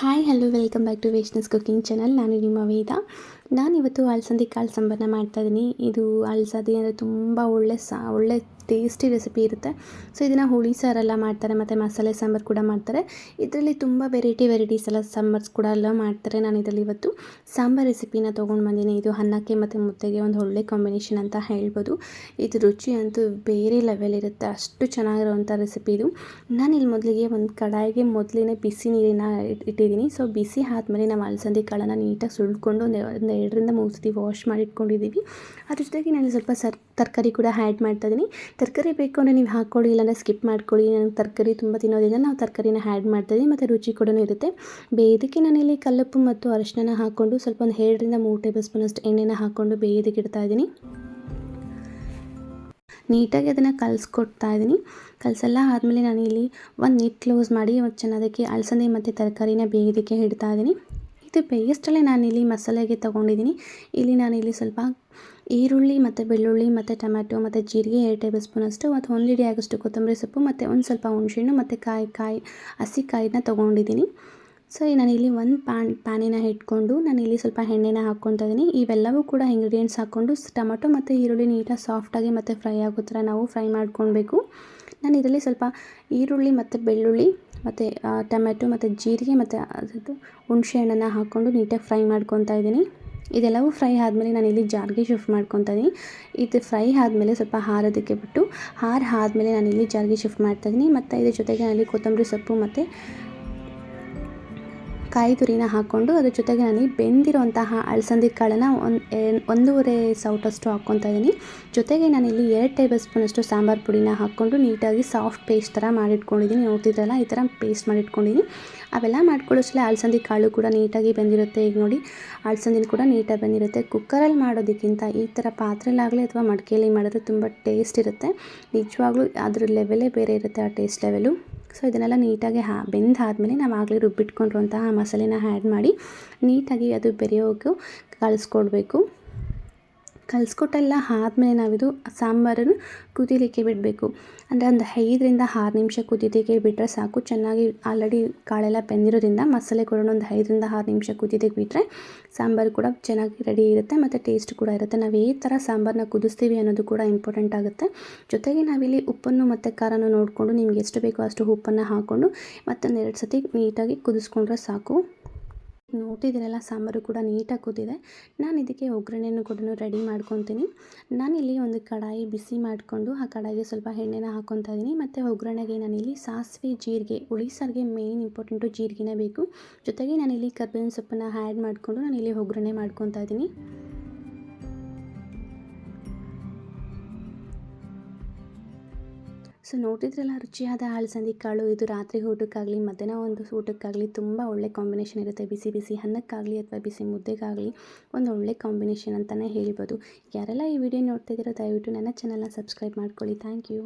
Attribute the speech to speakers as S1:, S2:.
S1: hi hello welcome back to ವೇಶ್ನಸ್ cooking channel ನಾನು ನಿಮ್ಮ ವೇದ ನಾನಿವತ್ತು ಅಲಸಂದಿ ಕಾಳು ಸಾಂಬಾರನ್ನ ಮಾಡ್ತಾಯಿದ್ದೀನಿ. ಇದು ಅಲಸಂದಿ ಅಂದರೆ ತುಂಬ ಒಳ್ಳೆ ಸಾ, ಒಳ್ಳೆ ಟೇಸ್ಟಿ ರೆಸಿಪಿ ಇರುತ್ತೆ. ಸೊ ಇದನ್ನು ಹುಳಿ ಸಾರೆಲ್ಲ ಮಾಡ್ತಾರೆ, ಮತ್ತು ಮಸಾಲೆ ಸಾಂಬಾರು ಕೂಡ ಮಾಡ್ತಾರೆ. ಇದರಲ್ಲಿ ತುಂಬ ವೆರೈಟಿ ವೆರೈಟೀಸ್ ಎಲ್ಲ ಸಾಂಬಾರ್ಸ್ ಕೂಡ ಎಲ್ಲ ಮಾಡ್ತಾರೆ ನಾನು ಇದರಲ್ಲಿ ಇವತ್ತು. ಸಾಂಬಾರು ರೆಸಿಪಿನ ತೊಗೊಂಡು ಬಂದೀನಿ. ಇದು ಅನ್ನಕ್ಕೆ ಮತ್ತು ಮುದ್ದೆಗೆ ಒಂದು ಒಳ್ಳೆ ಕಾಂಬಿನೇಷನ್ ಅಂತ ಹೇಳ್ಬೋದು. ಇದು ರುಚಿ ಅಂತೂ ಬೇರೆ ಲೆವೆಲ್ ಇರುತ್ತೆ. ಅಷ್ಟು ಚೆನ್ನಾಗಿರುವಂಥ ರೆಸಿಪಿ ಇದು. ನಾನು ಇಲ್ಲಿ ಮೊದಲಿಗೆ ಒಂದು ಕಡಾಯಿಗೆ ಮೊದಲೇ ಬಿಸಿ ನೀರಿನ ಇಟ್ಟಿದ್ದೀನಿ ಸೊ ಬಿಸಿ ಆದಮೇಲೆ ನಾವು ಅಲಸಂದಿ ಕಾಳನ್ನು ನೀಟಾಗಿ ಸುಳ್ಕೊಂಡು ಒಂದು ಒಂದು ಎರಡರಿಂದ ಮೂರು ಸತಿ ವಾಶ್ ಮಾಡಿ ಇಟ್ಕೊಂಡಿದ್ದೀವಿ ಅದ್ರ ಜೊತೆಗೆ ನಾನು ಸ್ವಲ್ಪ ಸರ್, ತರಕಾರಿ ಕೂಡ ಆ್ಯಡ್ ಮಾಡ್ತಾ ಇದ್ದೀನಿ ತರಕಾರಿ ಬೇಕು ಅಂದರೆ ನೀವು ಹಾಕ್ಕೊಳ್ಳಿ, ಇಲ್ಲಾಂದರೆ ಸ್ಕಿಪ್ ಮಾಡ್ಕೊಳ್ಳಿ. ನನಗೆ ತರಕಾರಿ ತುಂಬ ತಿನ್ನೋದ್ರಿಂದ ನಾವು ತರಕಾರಿನ ಆ್ಯಡ್ ಮಾಡ್ತಾಯಿದ್ದೀವಿ ಮತ್ತು ರುಚಿ ಕೂಡ ಇರುತ್ತೆ. ಬೇಯೋದಕ್ಕೆ ನಾನಿಲ್ಲಿ ಕಲ್ಲುಪ್ಪು ಮತ್ತು ಅರಿಶಿನ ಹಾಕ್ಕೊಂಡು ಸ್ವಲ್ಪ ಒಂದು ಎರಡರಿಂದ ಮೂರು ಟೇಬಲ್ ಸ್ಪೂನಷ್ಟು ಎಣ್ಣೆನ ಹಾಕ್ಕೊಂಡು ಬೇಯೋದಕ್ಕೆ ಇಡ್ತಾ ಇದ್ದೀನಿ ನೀಟಾಗಿ ಅದನ್ನು ಕಲಸ್ಕೊಡ್ತಾ ಇದ್ದೀನಿ ಕಲಸೆಲ್ಲ ಆದಮೇಲೆ ನಾನು ಇಲ್ಲಿ ಒಂದು ನೀಟ್ ಕ್ಲೋಸ್ ಮಾಡಿ, ಒಂದು ಚೆನ್ನಾಗಿ ಅಲಸಂದೆ ಮತ್ತು ತರಕಾರಿನ ಬೇಯೋದಕ್ಕೆ ಇಡ್ತಾ ಇದ್ದೀನಿ ಇದು ಪೇಸ್ಟಲ್ಲೇ ನಾನಿಲ್ಲಿ ಮಸಾಲೆಗೆ ತೊಗೊಂಡಿದ್ದೀನಿ. ಇಲ್ಲಿ ನಾನಿಲ್ಲಿ ಸ್ವಲ್ಪ ಈರುಳ್ಳಿ ಮತ್ತು ಬೆಳ್ಳುಳ್ಳಿ ಮತ್ತು ಟೊಮ್ಯಾಟೊ ಮತ್ತು ಜೀರಿಗೆ ಎರಡು ಟೇಬಲ್ ಸ್ಪೂನ್ ಅಷ್ಟು ಮತ್ತು ಒಂದು ಇಡಿ ಆಗೋಷ್ಟು ಕೊತ್ತಂಬರಿ ಸೊಪ್ಪು ಮತ್ತು ಒಂದು ಸ್ವಲ್ಪ ಹುಣಸೆಹಣ್ಣು ಮತ್ತು ಕಾಯಿ ಕಾಯಿ ಹಸಿ ಕಾಯಿನ ತೊಗೊಂಡಿದ್ದೀನಿ. ಸೊ ನಾನಿಲ್ಲಿ ಒಂದು ಪ್ಯಾನ್, ಪ್ಯಾನಿನ ಇಟ್ಕೊಂಡು ನಾನಿಲ್ಲಿ ಸ್ವಲ್ಪ ಎಣ್ಣೆನ ಹಾಕ್ಕೊತಾ ಇದ್ದೀನಿ. ಇವೆಲ್ಲವೂ ಕೂಡ ಇಂಗ್ರೀಡಿಯೆಂಟ್ಸ್ ಹಾಕ್ಕೊಂಡು ಟೊಮೊಟೊ ಮತ್ತು ಈರುಳ್ಳಿ ನೀಟಾಗಿ ಸಾಫ್ಟಾಗಿ ಮತ್ತು ಫ್ರೈ ಆಗೋ ಥರ ನಾವು ಫ್ರೈ ಮಾಡ್ಕೊಳ್ಬೇಕು. ನಾನು ಇದರಲ್ಲಿ ಸ್ವಲ್ಪ ಈರುಳ್ಳಿ ಮತ್ತು ಬೆಳ್ಳುಳ್ಳಿ ಮತ್ತು ಟೊಮೆಟೊ ಮತ್ತು ಜೀರಿಗೆ ಮತ್ತು ಅದು ಹುಣಸೆ ಹಣ್ಣನ್ನು ಹಾಕ್ಕೊಂಡು ನೀಟಾಗಿ ಫ್ರೈ ಮಾಡ್ಕೊತಾ ಇದ್ದೀನಿ. ಇದೆಲ್ಲವೂ ಫ್ರೈ ಆದಮೇಲೆ ನಾನು ಇಲ್ಲಿ ಜಾರ್ಗೆ ಶಿಫ್ಟ್ ಮಾಡ್ಕೊತಾ ಇದ್ದೀನಿ. ಇದು ಫ್ರೈ ಆದಮೇಲೆ ಸ್ವಲ್ಪ ಹಾರೋದಕ್ಕೆ ಬಿಟ್ಟು, ಹಾರ ಆದಮೇಲೆ ನಾನು ಇಲ್ಲಿ ಜಾರ್ಗೆ ಶಿಫ್ಟ್ ಮಾಡ್ತಾಯಿದ್ದೀನಿ ಮತ್ತು ಇದ್ರ ಜೊತೆಗೆ ನಾನಲ್ಲಿ ಕೊತ್ತಂಬರಿ ಸೊಪ್ಪು ಮತ್ತು ಕಾಯಿ ತುರಿನ ಹಾಕ್ಕೊಂಡು ಅದ್ರ ಜೊತೆಗೆ ನಾನು ಬೆಂದಿರುವಂತಹ ಅಲಸಂದಿ ಕಾಳನ್ನು ಒಂದು ಒಂದೂವರೆ ಸೌಟಷ್ಟು ಹಾಕ್ಕೊತಾ ಇದ್ದೀನಿ ಜೊತೆಗೆ ನಾನಿಲ್ಲಿ ಎರಡು ಟೇಬಲ್ ಸ್ಪೂನಷ್ಟು ಸಾಂಬಾರು ಪುಡಿನ ಹಾಕ್ಕೊಂಡು ನೀಟಾಗಿ ಸಾಫ್ಟ್ ಪೇಸ್ಟ್ ಥರ ಮಾಡಿಟ್ಕೊಂಡಿದ್ದೀನಿ ನೋಡ್ತಿದ್ರಲ್ಲ, ಈ ಥರ ಪೇಸ್ಟ್ ಮಾಡಿಟ್ಕೊಂಡಿದ್ದೀನಿ ಅವೆಲ್ಲ ಮಾಡ್ಕೊಳ್ಳೋಷ್ಟೇ ಅಲಸಂದಿ ಕಾಳು ಕೂಡ ನೀಟಾಗಿ ಬೆಂದಿರುತ್ತೆ. ಈಗ ನೋಡಿ, ಅಲಸಂದಿನ ಕೂಡ ನೀಟಾಗಿ ಬಂದಿರುತ್ತೆ. ಕುಕ್ಕರಲ್ಲಿ ಮಾಡೋದಕ್ಕಿಂತ ಈ ಥರ ಪಾತ್ರೆಲಾಗಲಿ ಅಥವಾ ಮಡಿಕೆಯಲ್ಲಿ ಮಾಡಿದ್ರೆ ತುಂಬ ಟೇಸ್ಟ್ ಇರುತ್ತೆ. ನಿಜವಾಗ್ಲೂ ಅದ್ರ ಲೆವೆಲೇ ಬೇರೆ ಇರುತ್ತೆ ಆ ಟೇಸ್ಟ್ ಲೆವೆಲು ಸೊ ಇದನ್ನೆಲ್ಲ ನೀಟಾಗಿ ಹಾ, ಬೆಂದಾದಮೇಲೆ ನಾವು ಆಗಲೇ ರುಬ್ಬಿಟ್ಕೊಂಡಿರುವಂತಹ ಮಸಾಲೆನ ಆ್ಯಡ್ ಮಾಡಿ ನೀಟಾಗಿ ಅದು ಬೆರೆಯೋಕೆ ಕಳಿಸ್ಕೊಡ್ಬೇಕು ಕಲಿಸ್ಕೊಟ್ಟೆಲ್ಲ ಆದಮೇಲೆ ನಾವಿದು ಸಾಂಬಾರನ್ನು ಕುದಿಲಿಕ್ಕೆ ಬಿಡಬೇಕು. ಅಂದರೆ ಒಂದು ಐದರಿಂದ ಆರು ನಿಮಿಷ ಕುದಿದಕ್ಕೆ ಬಿಟ್ಟರೆ ಸಾಕು. ಚೆನ್ನಾಗಿ ಆಲ್ರೆಡಿ ಕಾಳೆಲ್ಲ ಬೆಂದಿರೋದ್ರಿಂದ ಮಸಾಲೆ ಕೂಡ ಒಂದು ಐದರಿಂದ ಆರು ನಿಮಿಷ ಕುದಿದಕ್ಕೆ ಬಿಟ್ಟರೆ ಸಾಂಬಾರು ಕೂಡ ಚೆನ್ನಾಗಿ ರೆಡಿ ಇರುತ್ತೆ ಮತ್ತು ಟೇಸ್ಟ್ ಕೂಡ ಇರುತ್ತೆ. ನಾವು ಈ ಥರ ಸಾಂಬಾರನ್ನ ಕುದಿಸ್ತೀವಿ ಅನ್ನೋದು ಕೂಡ ಇಂಪಾರ್ಟೆಂಟ್ ಆಗುತ್ತೆ. ಜೊತೆಗೆ ನಾವಿಲ್ಲಿ ಉಪ್ಪನ್ನು ಮತ್ತು ಖಾರನ ನೋಡಿಕೊಂಡು ನಿಮ್ಗೆ ಎಷ್ಟು ಬೇಕೋ ಅಷ್ಟು ಉಪ್ಪನ್ನು ಹಾಕ್ಕೊಂಡು ಮತ್ತೊಂದು ಎರಡು ಸತಿ ನೀಟಾಗಿ ಕುದಿಸ್ಕೊಂಡ್ರೆ ಸಾಕು. ನೋಡ್ತಿದ್ದೀರಲ್ಲ ಸಾಂಬಾರು ಕೂಡ ನೀಟಾಗಿ ಕೂತಿದೆ ನಾನು ಇದಕ್ಕೆ ಒಗ್ಗರಣೆಯನ್ನು ಕೂಡ ರೆಡಿ ಮಾಡ್ಕೊತೀನಿ. ನಾನಿಲ್ಲಿ ಒಂದು ಕಡಾಯಿ ಬಿಸಿ ಮಾಡಿಕೊಂಡು ಆ ಕಡಾಯಿಗೆ ಸ್ವಲ್ಪ ಎಣ್ಣೆನ ಹಾಕ್ಕೊತಾ ಇದ್ದೀನಿ ಮತ್ತು ಒಗ್ಗರಣೆಗೆ ನಾನಿಲ್ಲಿ ಸಾಸಿವೆ, ಜೀರಿಗೆ ಹುಳಿ ಸಾರಿಗೆ ಮೇಯ್ನ್ ಇಂಪಾರ್ಟೆಂಟು ಜೀರಿಗೆನೇ ಬೇಕು. ಜೊತೆಗೆ ನಾನಿಲ್ಲಿ ಕರ್ಬೇವಿನ ಸೊಪ್ಪನ್ನು ಆ್ಯಡ್ ಮಾಡಿಕೊಂಡು ನಾನಿಲ್ಲಿ ಒಗ್ಗರಣೆ ಮಾಡ್ಕೊತಾ ಇದ್ದೀನಿ ಸೊ ನೋಡಿದ್ರಲ್ಲ ರುಚಿಯಾದ ಅಲಸಂದಿ ಕಾಳು ಇದು ರಾತ್ರಿ ಊಟಕ್ಕಾಗಲಿ, ಮಧ್ಯಾಹ್ನ ಒಂದು ಊಟಕ್ಕಾಗಲಿ ತುಂಬ ಒಳ್ಳೆ ಕಾಂಬಿನೇಷನ್ ಇರುತ್ತೆ. ಬಿಸಿ ಬಿಸಿ ಅನ್ನಕ್ಕಾಗಲಿ ಅಥವಾ ಬಿಸಿ ಮುದ್ದೆಗಾಗಲಿ ಒಂದು ಒಳ್ಳೆ ಕಾಂಬಿನೇಷನ್ ಅಂತಲೇ ಹೇಳ್ಬೋದು. ಯಾರೆಲ್ಲ ಈ ವಿಡಿಯೋ ನೋಡ್ತಾ ಇದ್ದೀರೋ ದಯವಿಟ್ಟು ನನ್ನ ಚಾನಲ್ನ ಸಬ್ಸ್ಕ್ರೈಬ್ ಮಾಡ್ಕೊಳ್ಳಿ. Thank you